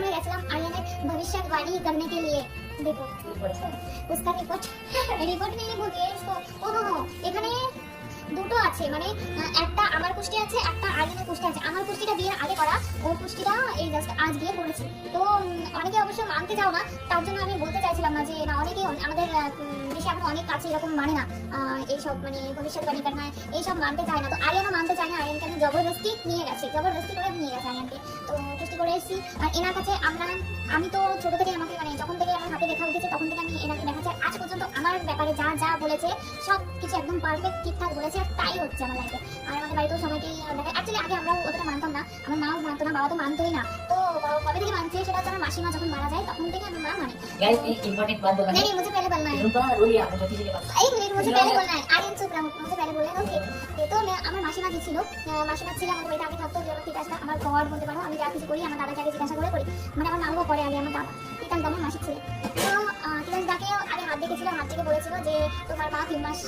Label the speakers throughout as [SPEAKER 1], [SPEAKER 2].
[SPEAKER 1] में असलम आलिया ने भविष्यवाणी करने के लिए। देखो उसका रिपोर्ट रिपोर्ट नहीं बोलिए इसको। ओहो एखाने দুটো আছে মানে একটা আমার পুষ্টি আছে, একটা আরিয়ানের পুষ্টি আছে। আমার পুষ্টিটা বিয়ের আগে করা ওর পুষ্টিটা এই জাস্ট আজ বিয়ে করেছে। তো অনেকে অবশ্য মানতে চাও না, তার জন্য আমি বলতে চাইছিলাম না যে, না, অনেকেই আমাদের দেশে এখন অনেক কাছে এরকম মানে না এইসব মানে ভবিষ্যৎবাণী করনা এইসব মানতে চায় না। তো আরিয়ানও মানতে চায় না, আরিয়ানকে আমি জবরদস্তি নিয়ে গেছি, জবরদস্তি করে নিয়ে গেছে আরিয়ানকে। তো পুষ্টি করে এসেছি, আর এনার কাছে আমরা, আমি তো ছোট থেকে আমাকে মানে যখন থেকে আমার হাতে দেখা উঠেছে, তখন থেকে আমি এনাকে দেখাচ্ছি। আজ পর্যন্ত আমার ব্যাপারে যা যা বলেছে সব কিছু একদম পারফেক্ট ঠিকঠাক বলেছে। আর তাই হচ্ছে আমার লাইফে আর আমাদের বাড়িতেও সবাইকেই দেখে অ্যাকচুয়ালি আগে আমরাও অতটা মানতাম না আমার মাও মানতো না বাবা তো মানতোই না তো কবে থেকে মানছে সেটা হচ্ছে আমার মাসিমা যখন মারা যায় তখন থেকে আমার মা মানে
[SPEAKER 2] गाइस एक इंपॉर्टेंट बात बोलना
[SPEAKER 1] नहीं
[SPEAKER 2] है
[SPEAKER 1] नहीं मुझे पहले बोलना है
[SPEAKER 2] रुपा रो लिया आपने ज्योति जी के पास
[SPEAKER 1] एक मिनट मुझे पहले बोलना है आर्यन चुप रहो मुझे पहले बोलना है ओके তো মে- আমার মাসিমা কি ছিল আহ, মাসিমা ছিল আমাদের বাড়িতে আগে থাকতো যে আমার পিতাসটা আমার গড বলতে পারো আমি যা কিছু করি আমার দাদাকে আগে জিজ্ঞাসা করে করি মানে আমার মামু করে আগে আমার দাদা পিতাস আমার মাসি ছিল তো পিতাস দাকে দেখেছিল হাত থেকে বলেছিল যে তোমার মা তিন মাস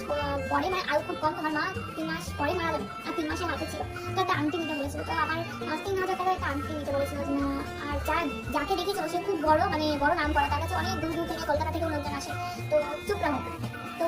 [SPEAKER 1] পরে মানে আরও খুব কম তোমার মা তিন মাস পরে মারা যাবে আর তিন মাসের হাতে ছিল। তো একটা আংটি নিতে বলেছিল তো আমার তিন হাজার টাকার একটা আংটি নিতে বলেছিল না, আর যা যাকে দেখেছ সে খুব বড় মানে বড় নাম করা তার কাছে অনেক দূর দূর থেকে কলকাতা থেকে লোকজন আসে। তো চুপ রাখো। তো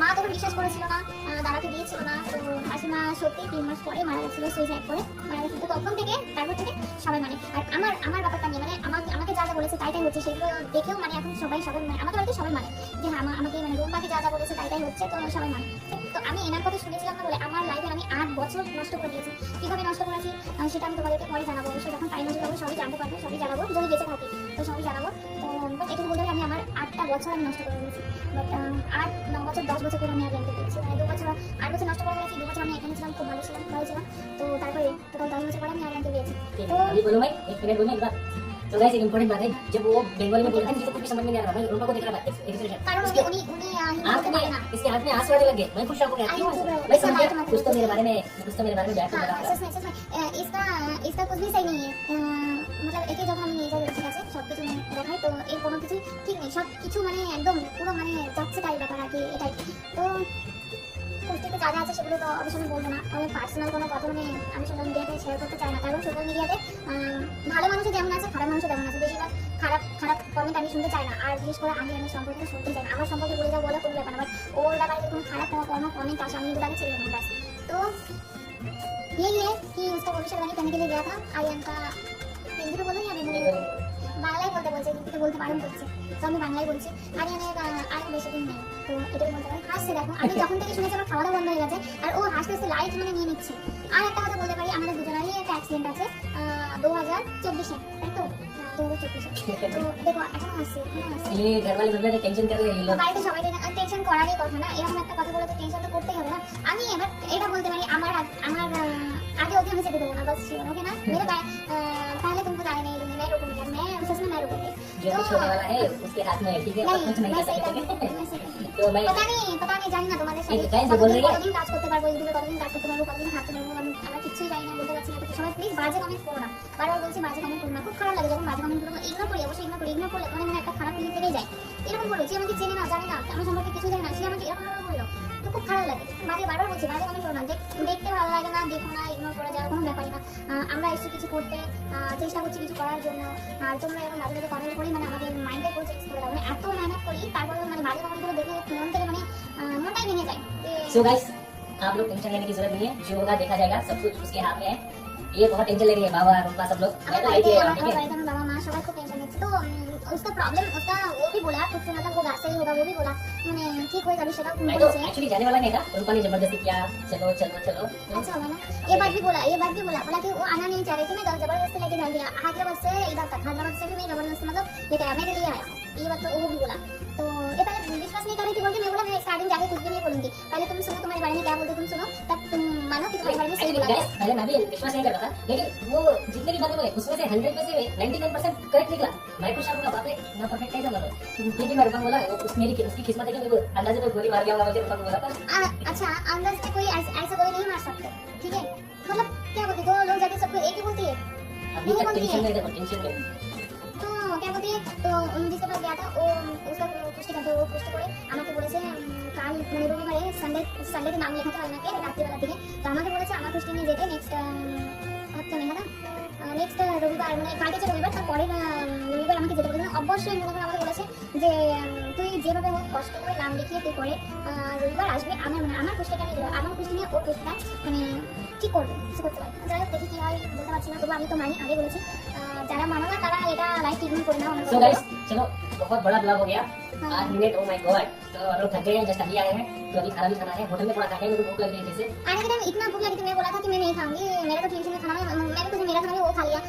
[SPEAKER 1] মা তখন বিশ্বাস করেছিল না দাদাকে দিয়েছিল না, তো মাসিমা সত্যি তিন মাস পরে মারা গেছিল সুইসাইড করে মারা গেছিল। তখন থেকে, তারপর থেকে সবাই মানে আর আমার আমার ব্যাপারটা নিয়ে মানে আমাকে আমাকে যা যা বলেছে তাই তাই হচ্ছে, সেগুলো দেখেও মানে এখন সবাই সবাই মানে আমাদের বাড়িতে সবাই মানে যে হ্যাঁ আমাকে মানে রুম্পাকে যা যা বলেছে তাই তাই হচ্ছে, তো সবাই মানে। তো আমি এনার কথা শুনেছিলাম না বলে আমার লাইফে আমি আট বছর নষ্ট করে দিয়েছি। কীভাবে নষ্ট করেছি? সেটা আমি তোমাদেরকে পরে জানাব। অবশ্যই যখন টাইম আসবে সবই জানতে পারব, সবই জানাব। যদি বেঁচে থাকি, তো সবই জানাব। তো but এটুকু বলতে আমি আমার আটটা বছর আমি নষ্ট করে দিয়েছি। বাট আট ন বছর দশ বছর করে আমি আর জানতে পেরেছি মানে দু বছর আট বছর নষ্ট করে ফেলেছি দু বছর আমি এখানে ছিলাম খুব ভালো ছিলাম ভালো ছিলাম তো তারপরে টোটাল দশ বছর পরে আমি আর জানতে পেরেছি
[SPEAKER 2] ठीक है अभी बोलो मैं एक मिनट बोलना एक बात तो गाइस एक इंपॉर्टेंट बात है जब वो बंगाली में बोलते हैं मुझे तो कुछ समझ में नहीं आ रहा मैं रूपा को देख रहा था एक्सप्रेशन
[SPEAKER 1] কারণ
[SPEAKER 2] उसके
[SPEAKER 1] উনি উনি আহ, হিন্দি
[SPEAKER 2] आंख
[SPEAKER 1] বলতে
[SPEAKER 2] में
[SPEAKER 1] পারে না
[SPEAKER 2] इसके आंख में आंसू आने लगे मैं खुश हो गया
[SPEAKER 1] आई
[SPEAKER 2] क्यों
[SPEAKER 1] चुप रहो,
[SPEAKER 2] मैं
[SPEAKER 1] इसका
[SPEAKER 2] समझ
[SPEAKER 1] लाइट
[SPEAKER 2] गया
[SPEAKER 1] मत
[SPEAKER 2] कुछ तो
[SPEAKER 1] करो।
[SPEAKER 2] मेरे बारे में कुछ तो मेरे बारे में जाके
[SPEAKER 1] हाँ,
[SPEAKER 2] बता रहा
[SPEAKER 1] सच में सच में अ, इसका इसका कुछ भी सही नहीं है अ, मतलब একে যখন আমি নিয়ে যাই ঠিক আছে সব কিছু মানে দেখাই তো এর কোনো কিছু ঠিক নেই সব কিছু মানে একদম পুরো মানে যাচ্ছে তাই ব্যাপার আর কি এটাই তো পুষ্টিতে যা যা আছে সেগুলো তো অবশ্যই আমি বলবো না আমি পার্সোনাল কোনো কথা মানে আমি সোশ্যাল মিডিয়াতে শেয়ার করতে চাই না কারণ সোশ্যাল মিডিয়াতে ভালো মানুষও যেমন আছে খারাপ মানুষও তেমন আছে বেশিরভাগ খারাপ খারাপ কমেন্ট আমি শুনতে চাই না আর বিশেষ করে আমি আমার সম্পর্কে শুনতে চাই না আমার সম্পর্কে বলে যা বলা কোনো ব্যাপার না বাট ওর ব্যাপারে যদি কোনো খারাপ কোনো কোনো কমেন্ট আসে আমি এগুলো আগে ছেড়ে দেবো ব্যাস তো यही है कि उसका भविष्यवाणी करने के लिए गया था आर्यन का हिंदी तो बोलो या बेंगली বাংলায় বলতে বলছে হিন্দিতে বলতে বারণ করছে তো আমি বাংলায় বলছি। আরিয়ানের আর বেশি দিন নেই তো এটাই বলতে পারি হাসছে দেখো। আমি যখন থেকে শুনেছি আমার খাওয়া বন্ধ হয়ে গেছে আর ও হাসতে হাসতে লাইট মানে নিয়ে নিচ্ছে। আর একটা কথা বলতে পারি আমাদের দুজনেরই একটা অ্যাক্সিডেন্ট আছে দু হাজার চব্বিশে তাই তো? হবে না। আমি এবার এটা বলতে পারি আমার আমার আগে ওকে আমি না ওকে না মেরে তাহলে তুমি তো জানি না এরকম
[SPEAKER 2] जो कुछ होने वाला है उसके हाथ में ठीक है कुछ नहीं कर सकते তো ভাই
[SPEAKER 1] পতা নেই পতা নেই জানি না তোমাদের সাথে কতদিন কাজ করতে পারব এইগুলো কতদিন কাজ করতে পারব কতদিন থাকতে পারব আমি আমরা কিচ্ছুই জানি না বলতে পারছি না তো সবাই প্লিজ বাজে কমেন্ট করো না বারবার বলছি বাজে কমেন্ট করো না খুব খারাপ লাগে যখন বাজে কমেন্ট করো ইগনোর করি অবশ্যই ইগনোর করি ইগনোর করলে মানে একটা খারাপ ফিলিং থেকেই যায় এরকম বলো যে আমাকে চেনে না জানে না আমার সম্পর্কে কিছু জানে না সে আমাকে এরকম খুব খারাপ লাগে বাজে বারবার বলছি বাজে কমেন্ট করো না দেখ- দেখতে ভালো লাগে না দেখো না ইগনোর করে যাওয়ার কোনো ব্যাপারই না আহ, আমরা এসে কিছু করতে আহ, চেষ্টা করছি কিছু করার জন্য আর তোমরা এরকম বাজে বাজে কমেন্ট করি মানে আমাদের মাইন্ডে পুরো চেঞ্জ করে দাও মানে এত মেহনত করি তারপরে মানে বাজে কমেন্ট করে দেখে মন থেকে মানে আহ, মনটাই ভেঙে যায় যে-
[SPEAKER 2] सो गाइस आप लोग टेंशन लेने की जरूरत नहीं है जो होगा देखा जाएगा सब कुछ उसके हाथ में है ये बहुत टेंशन ले रही है बाबा रूपा सब लोग
[SPEAKER 1] शुगर
[SPEAKER 2] को
[SPEAKER 1] पेशेंट
[SPEAKER 2] है
[SPEAKER 1] तो उसका प्रॉब्लम उसका वो भी बोला खुद से मतलब होगा सही होगा वो भी बोला। मैंने ठीक होएगा अभी शुगर
[SPEAKER 2] मैं तो एक्चुअली जाने वाला नहीं था। रूपा ज़बरदस्ती किया चलो चलो चलो।
[SPEAKER 1] अच्छा होगा ये बात भी बोला ये बात भी बोला। बोला कि वो आना नहीं चाह रही थी मैं ज़बरदस्ती लेके डाल दिया हैदराबाद से इधर तक हैदराबाद से भी मैं ज़बरदस्ती मतलब लेके आया मेरे लिए आया ये बात तो वो भी बोला। तो ये पहले विश्वास नहीं कर रही थी बोल के मैं बोला मैं स्टार्टिंग जाके कुछ भी नहीं बोलूँगी। पहले तुम सुनो तुम्हारे बारे में क्या बोलते तुम सुनो तब तुम मानो कि तुम्हारे बारे में सही बोला
[SPEAKER 2] पहले मैं भी विश्वास नहीं करता था लेकिन वो जितने भी बातें बोले उसमें से 100 में से 99% करेक्ट निकला। मैं हूँ बाप रे इतना परफेक्ट कैसे बोलो। फिर भी मैं रूपा बोला उस मेरी उसकी किस्मत है कि मेरे को अंदाजे में गोली मार गया होगा मुझे रूपा बोला था।
[SPEAKER 1] अच्छा अंदाज से कोई ऐसे गोली नहीं मार सकते ठीक है? मतलब क्या बोलते दो लोग जाके सबको एक ही बोलती है?
[SPEAKER 2] अभी तक टेंशन में टेंशन में।
[SPEAKER 1] তো क्या बोलती है तो जिसके पास गया था वो उसका পুষ্টি করতে ও পুষ্টি করে আমাকে বলেছে উম, কাল মানে রবিবারে সানডে সানডেতে নাম লেখাতে হয় ওনাকে রাত্রিবেলা থেকে তো আমাকে বলেছে আমার পুষ্টি নিয়ে যেতে নেক্সট हफ्ते में है ना নেক্সট রবিবার মানে কালকে যে রবিবার তার পরের আহ, রবিবার আমাকে যেতে বলেছেন অবশ্যই মনে করে আমাকে বলেছে যে উম, তুই যেভাবে হোক কষ্ট করে নাম লিখিয়ে তুই করে আহ, রবিবার আসবি আমার মানে আমার কুষ্টিটা নিয়ে দেবো। আমার কুষ্টি নিয়ে ওর কুষ্টিটা মানে ঠিক করবে কিছু করতে পারে যাই হোক দেখি কি হয় বলতে পারছি না তবু আমি তো মানি আগে বলেছি আহ, যারা মানো না তারা এটা লাইফ ট্রিটমেন্ট করে না আমার
[SPEAKER 2] सो गाइस चलो बहुत बड़ा ब्लॉग हो गया आठ मिनट ओ माय गॉड तो लोग थक गए हैं जस्ट अभी आए हैं। तो अभी खाना भी खाना है। होटल में थोड़ा खा के भूख लग रही है जैसे।
[SPEAKER 1] आने के टाइम इतना भूख लगी थी मैं बोला था कि मैं नहीं खाऊँगी। मेरा तो टेंशन खाना मैंने तो कुछ मेरा खाना वो खा लिया।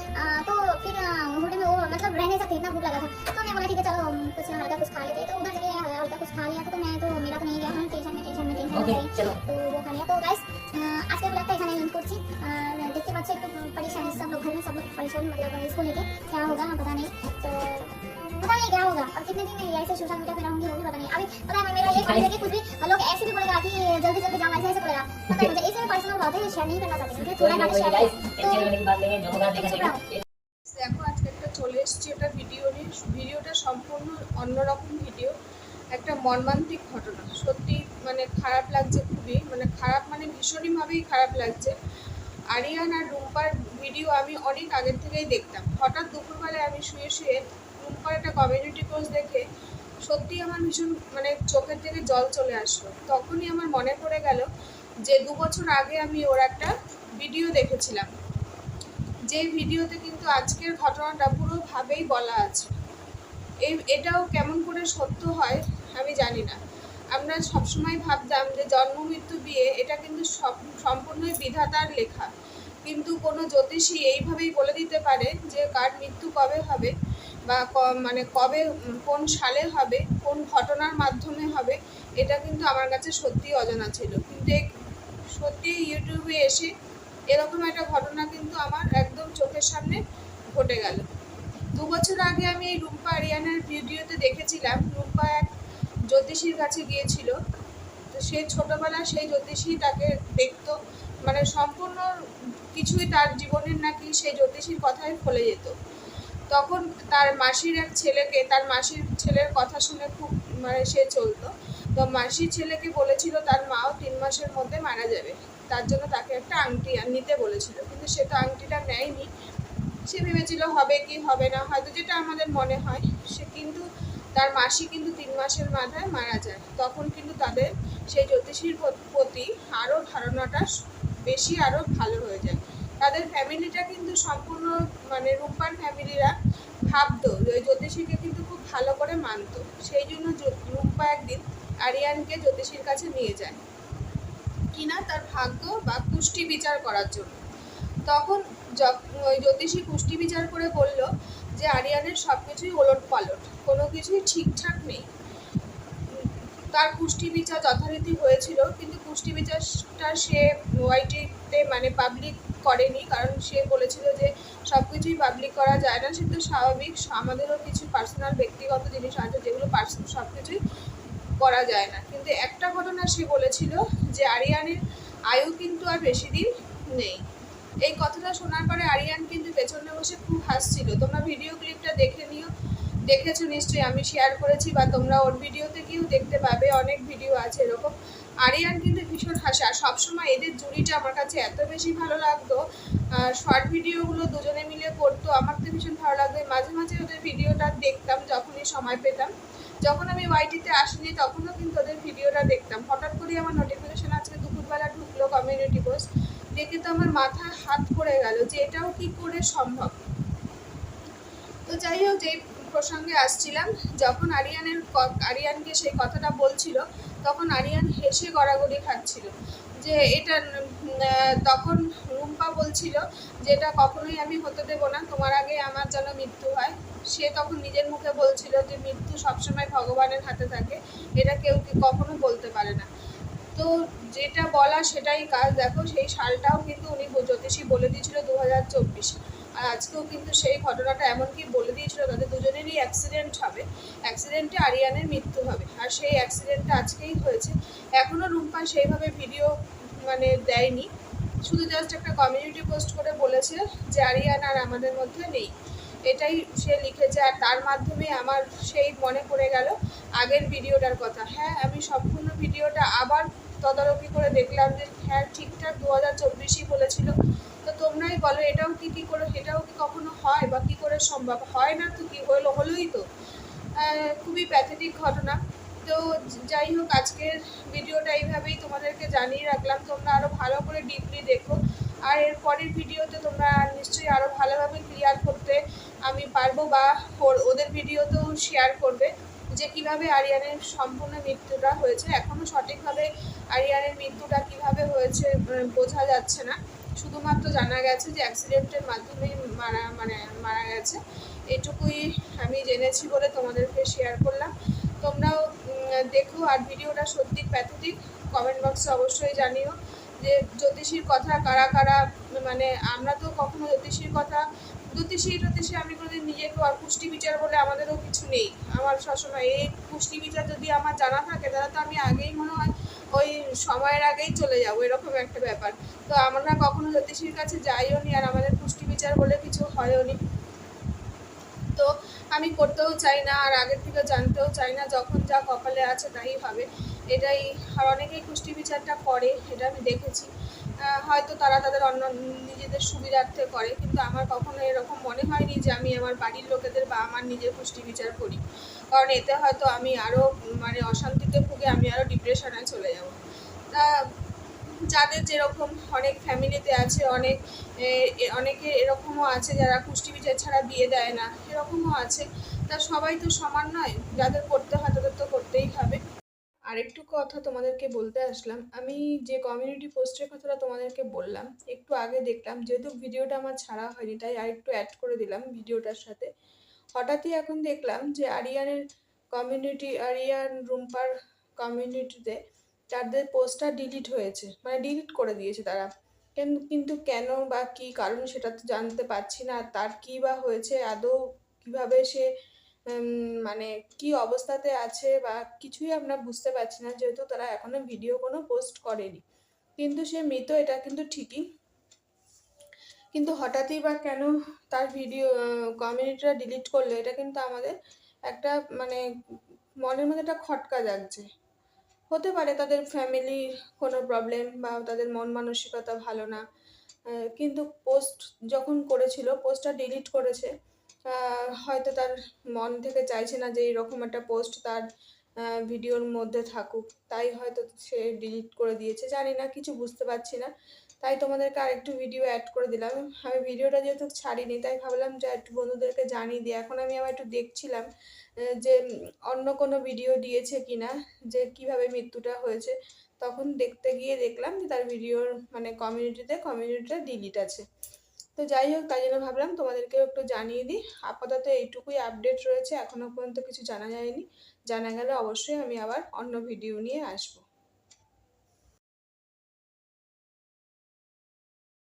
[SPEAKER 1] तो फिर होटल में वो मतलब रह सकते इतना भूख लगा था। तो मैं बोला ठीक है चलो कुछ हल्का कुछ खा लेते तो उधर चले हल्का कुछ खा लिया तो मैं तो मेरा तो नहीं गया। हम टेंशन में टेंशन में टेंशन
[SPEAKER 2] चलो।
[SPEAKER 1] तो वो खा लिया। तो गाइस आज का ब्लॉग का ऐसा नहीं कुछ देखते बच्चे तो परेशानी सब लोग घर में सब लोग परेशान मतलब इसको लेके क्या होगा हाँ, पता नहीं। तो पता नहीं क्या होगा और कितने दिन ये ऐसे सोशल मीडिया पे रहूंगी वो भी पता नहीं अभी पता है मेरा ये कभी कि कुछ भी लोग ऐसे भी बोलेगा कि जल्दी जल्दी जाओ ऐसे ऐसे बोलेगा पता है मुझे इसमें पर्सनल बात है शेयर नहीं करना चाहती मुझे
[SPEAKER 2] कोई
[SPEAKER 1] थोड़ा
[SPEAKER 2] नहीं
[SPEAKER 1] ना
[SPEAKER 2] कोई
[SPEAKER 1] शेयर
[SPEAKER 2] गाइस टेंशन लेने की बात नहीं है जो होगा देखा जाएगा
[SPEAKER 3] দেখো আজকে একটা চলে এসেছি একটা ভিডিও নিয়ে ভিডিওটা সম্পূর্ণ অন্যরকম ভিডিও একটা মর্মান্তিক ঘটনা সত্যি মানে খারাপ লাগছে খুবই মানে খারাপ মানে ভীষণইভাবেই খারাপ লাগছে আরিয়ান আর রুম্পার ভিডিও আমি অনেক আগের থেকেই দেখতাম হঠাৎ দুপুরবেলায় আমি শুয়ে শুয়ে রুম্পার একটা কমিউনিটি পোস্ট দেখে সত্যি আমার ভীষণ মানে চোখের থেকে জল চলে আসলো। তখনই আমার মনে পড়ে গেল যে দু বছর আগে আমি ওর একটা ভিডিও দেখেছিলাম। যে ভিডিওতে কিন্তু আজকের ঘটনাটা পুরোভাবেই বলা আছে। এই, এটাও কেমন করে সত্য হয় আমি জানি না। আমরা সবসময় ভাবতাম যে জন্ম, মৃত্যু, বিয়ে, এটা কিন্তু সব, সম্পূর্ণই বিধাতার লেখা। কিন্তু কোনো জ্যোতিষী এইভাবেই বলে দিতে পারে যে কার মৃত্যু কবে হবে বা মানে কবে কোন সালে হবে, কোন ঘটনার মাধ্যমে হবে, এটা কিন্তু আমার কাছে সত্যি অজানা ছিল। কিন্তু সত্যি ইউটিউবে এসে এরকম একটা ঘটনা কিন্তু আমার একদম চোখের সামনে ঘটে গেল। দু বছর আগে আমি এই রুম্পা আরিয়ানার ভিডিওতে দেখেছিলাম, রুম্পা এক জ্যোতিষীর কাছে গিয়েছিল। তো সে ছোটবেলায় সেই জ্যোতিষী তাকে দেখতো। মানে সম্পূর্ণ কিছুই তার জীবনের নাকি সেই জ্যোতিষীর কথাই ফলে যেত। তখন তার মাসির এক ছেলেকে, তার মাসির ছেলের কথা শুনে খুব মানে সে চলতো। তো মাসির ছেলেকে বলেছিল, তার মাও তিন মাসের মধ্যে মারা যাবে। তার জন্য তাকে একটা আংটি নিতে বলেছিল। কিন্তু সে তো আংটিটা নেয়নি। সে ভেবেছিল, হবে কি, হবে না। হয়তো যেটা আমাদের মনে হয়, সে কিন্তু, তার মাসি কিন্তু তিন মাসের মাথায় মারা যায়। তখন কিন্তু তাদের সেই জ্যোতিষীর প্রতি আরও ধারণাটা বেশি আরও ভালো হয়ে যায়। তাদের ফ্যামিলিটা কিন্তু সম্পূর্ণ মানে রূপার ফ্যামিলিরা ভাবতো জ্যোতিষীকে কিন্তু খুব ভালো করে মানতো। সেই জন্য রুম্পা একদিন আরিয়ানকে জ্যোতিষীর কাছে নিয়ে যায়। কিনা তার ভাগ্য বা কুষ্টি বিচার করার জন্য। তখন ওই জ্যোতিষী কুষ্টি বিচার করে বলল যে আরিয়ানের সব কিছুই ওলট পালট, কোনো কিছুই ঠিকঠাক নেই। তার কুষ্টি বিচার যথারীতি হয়েছিল, কিন্তু কুষ্টি বিচারটা সে ওয়াইটিতে মানে পাবলিক করেনি, কারণ সে বলেছিল যে সব কিছুই পাবলিক করা যায় না, সে তো স্বাভাবিক, আমাদেরও কিছু পার্সোনাল ব্যক্তিগত জিনিস আছে যেগুলো পার্সোনাল সব কিছুই করা যায় না। কিন্তু একটা ঘটনা সে বলেছিল যে আরিয়ানের আয়ু কিন্তু আর বেশি দিন নেই। এই কথাটা শোনার পরে আরিয়ান কিন্তু পেছনে বসে খুব হাসছিল। তোমরা ভিডিও ক্লিপটা দেখে নিও, দেখেছ নিশ্চয়ই, আমি শেয়ার করেছি বা তোমরা ওর ভিডিওতে গিয়েও দেখতে পাবে, অনেক ভিডিও আছে এরকম। আরিয়ান কিন্তু ভীষণ হাসে। সবসময় এদের জুড়িটা আমার কাছে এত বেশি ভালো লাগতো। শর্ট ভিডিওগুলো দুজনে মিলে করতো, আমার তো ভীষণ ভালো লাগতো। মাঝে মাঝে ওদের ভিডিওটা দেখতাম যখনই সময় পেতাম। যখন আমি ওয়াইটিতে আসিনি, তখনও কিন্তু ওদের ভিডিওটা দেখতাম। হঠাৎ করে আমার নোটিফিকেশান আজকে দুপুরবেলা ঢুকলো কমিউনিটি পোস্ট দেখে তো আমার মাথায় হাত পড়ে গেল যে এটাও কি করে সম্ভব? তো যাই হোক, যে প্রসঙ্গে আসছিলাম, যখন আরিয়ানের আরিয়ানকে সেই কথাটা বলছিল, তখন আরিয়ান হেসে গড়াগড়ি খাচ্ছিল। যে এটা তখন রুম্পা বলছিল যে এটা কখনোই আমি হতে দেবো না, তোমার আগে আমার যেন মৃত্যু হয়। সে তখন নিজের মুখে বলছিল যে মৃত্যু সবসময় ভগবানের হাতে থাকে, এটা কেউ কখনো বলতে পারে না। তো যেটা বলা সেটাই কাজ, দেখো সেই সালটাও কিন্তু উনি জ্যোতিষী বলে দিয়েছিল দু হাজার চব্বিশ। আর আজকেও কিন্তু সেই ঘটনাটা এমনকি বলে দিয়েছিল তাদের দুজনেরই অ্যাক্সিডেন্ট হবে। অ্যাক্সিডেন্টে আরিয়ানের মৃত্যু হবে। আর সেই অ্যাক্সিডেন্টটা আজকেই হয়েছে। এখনও রুম্পা সেইভাবে ভিডিও মানে দেয়নি। শুধু জাস্ট একটা কমিউনিটি পোস্ট করে বলেছে যে আরিয়ান আর আমাদের মধ্যে নেই। এটাই সে লিখেছে আর তার মাধ্যমে আমার সেই মনে পড়ে গেল আগের ভিডিওটার কথা। হ্যাঁ আমি সম্পূর্ণ ভিডিওটা আবার তদারকি করে দেখলাম যে হ্যাঁ ঠিকঠাক দু হাজার চব্বিশই বলেছিল। তো তোমরাই বলো, এটাও কি কি করে এটাও কি কখনো হয় বা কি করে সম্ভব? হয় না তো কি? হলো হলোই তো। খুবই প্যাথেটিক ঘটনা। তো যাই হোক, আজকের ভিডিওটা এইভাবেই তোমাদেরকে জানিয়ে রাখলাম। তোমরা আরও ভালো করে ডিপলি দেখো। আর এর পরের ভিডিওতে তোমরা নিশ্চয়ই আরও ভালোভাবে ক্লিয়ার করতে আমি পারব বা ওদের ভিডিওতেও শেয়ার করবে। যে কীভাবে আরিয়ানের সম্পূর্ণ মৃত্যুটা হয়েছে এখনও সঠিকভাবে আরিয়ানের মৃত্যুটা কীভাবে হয়েছে বোঝা যাচ্ছে না। শুধুমাত্র জানা গেছে যে অ্যাক্সিডেন্টের মাধ্যমে মারা মানে মারা গেছে। এটুকুই আমি জেনেছি বলে তোমাদেরকে শেয়ার করলাম। তোমরাও দেখো আর ভিডিওটা সত্যি প্যাথেটিক। কমেন্ট বক্সে অবশ্যই জানিও যে জ্যোতিষীর কথা কারা কারা মানে আমরা তো কখনো জ্যোতিষীর কথা জ্যোতিষী জ্যোতিষী আমি কোনোদিন নিজেকে আর পুষ্টি বিচার বলে আমাদেরও কিছু নেই। আমার সবসময় এই পুষ্টি বিচার যদি আমার জানা থাকে, তাহলে তো আমি আগেই মনে হয় ওই সময়ের আগেই চলে যাব, এরকম একটা ব্যাপার। তো আমরা কখনো জ্যোতিষীর কাছে যাইও নি আর আমাদের পুষ্টি বিচার বলে কিছু হয়ও নি। তো আমি করতেও চাই না আর আগের থেকে জানতেও চাই না, যখন যা কপালে আছে তাই হবে। এটাই, আর অনেকেই পুষ্টি বিচারটা করে, এটা আমি দেখেছি। হয়তো তারা তাদের অন্য নিজেদের সুবিধার্থে করে, কিন্তু আমার কখনো এরকম মনে হয়নি যে আমি আমার বাড়ির লোকেদের বা আমার নিজের পুষ্টি বিচার করি। কারণ এতে হয়তো আমি আরও মানে অশান্তিতে ভুগে আমি আরও ডিপ্রেশনে চলে যাব। তা যাদের যেরকম অনেক ফ্যামিলিতে আছে, অনেক অনেকে এরকমও আছে যারা পুষ্টি বিচার ছাড়া বিয়ে দেয় না, এরকমও আছে। তা সবাই তো সমান নয়, যাদের করতে হয় তাদের তো করতেই হবে। আরেকটু কথা তোমাদেরকে বলতে আসলাম। আমি যে কমিউনিটি পোস্টের কথাটা তোমাদেরকে বললাম, একটু আগে দেখলাম, যেহেতু ভিডিওটা আমার ছাড়া হয়নি, তাই আরেকটু অ্যাড করে দিলাম ভিডিওটার সাথে। হঠাৎই এখন দেখলাম যে আরিয়ানের কমিউনিটি আরিয়ান রুম্পার কমিউনিটিতে তাদের পোস্টটা ডিলিট হয়েছে। মানে ডিলিট করে দিয়েছে তারা। কেন- কিন্তু কেন বা কী কারণ সেটা তো জানতে পারছি না তার কী বা হয়েছে, আদৌ কীভাবে সে মানে কি অবস্থাতে আছে বা কিছুই আমরা বুঝতে পারছি না, যেহেতু তারা এখনও ভিডিও কোনো পোস্ট করেনি। কিন্তু সে মৃত, এটা কিন্তু ঠিকই। কিন্তু হঠাৎই বা কেন তার ভিডিও কমিউনিটিটা ডিলিট করল, এটা কিন্তু আমাদের একটা মানে মনের মধ্যে একটা খটকা জাগছে। হতে পারে তাদের ফ্যামিলির কোনো প্রবলেম বা তাদের মন মানসিকতা ভালো না কিন্তু পোস্ট যখন করেছিল পোস্টটা ডিলিট করেছে হয়তো তার মন থেকে চাইছে না যে এরকম একটা পোস্ট তার ভিডিওর মধ্যে থাকুক। তাই হয়তো সে ডিলিট করে দিয়েছে। জানি না, কিছু বুঝতে পারছি না। তাই তোমাদেরকে আরেকটু ভিডিও অ্যাড করে দিলাম। আমি ভিডিওটা যেহেতু ছাড়িনি, তাই ভাবলাম যে একটু বন্ধুদেরকে জানিয়ে দিই। এখন আমি আবার একটু দেখছিলাম যে অন্য কোনো ভিডিও দিয়েছে কি না যে কীভাবে মৃত্যুটা হয়েছে। তখন দেখতে গিয়ে দেখলাম যে তার ভিডিওর মানে কমিউনিটিতে কমিউনিটিটা ডিলিট আছে। তো যাই হোক, তাই জন্য ভাবলাম তোমাদেরকেও একটু জানিয়ে দিই। আপাতত এইটুকুই আপডেট রয়েছে এখনও পর্যন্ত কিছু জানা যায়নি। জানা গেলে অবশ্যই আমি আবার অন্য ভিডিও নিয়ে আসব।